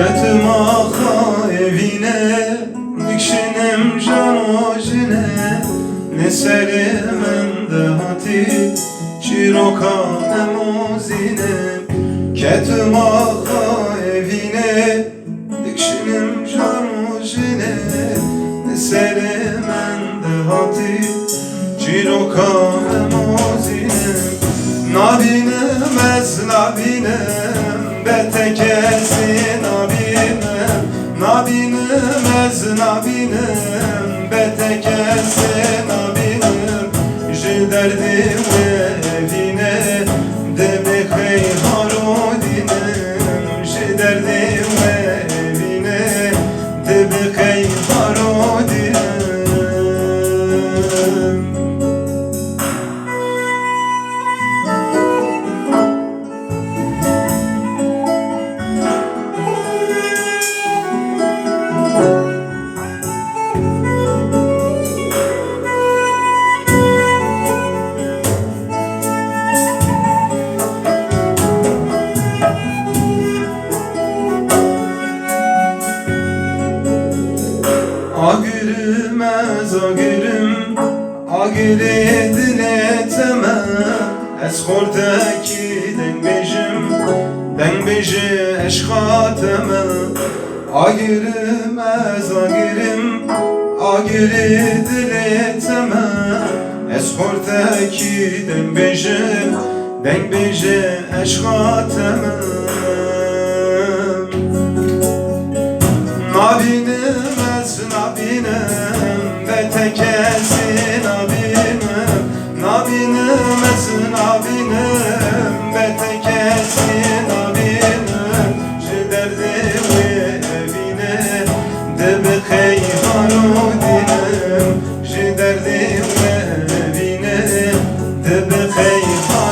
Çetmaha evine Dikşinem janojine Ne serimem de hati Çiroka emozine Ketmaha evine Dikşinem janojine Ne serimem de hati Çiroka emozine Nabine mezlabine Beteke Bilmez nabinim betekesi nabinim. Ji evine demin A gülümez a gülüm A gülü dileteme Eskortaki den bejim Den beji eşkateme A gülümez a gülüm A gülü dileteme Eskortaki eşkateme Nabini abinim esin abinim Bete kesin abinim Şu derdimi evine. De be heyvanu dinim Şu derdimi evine. De be heyvanu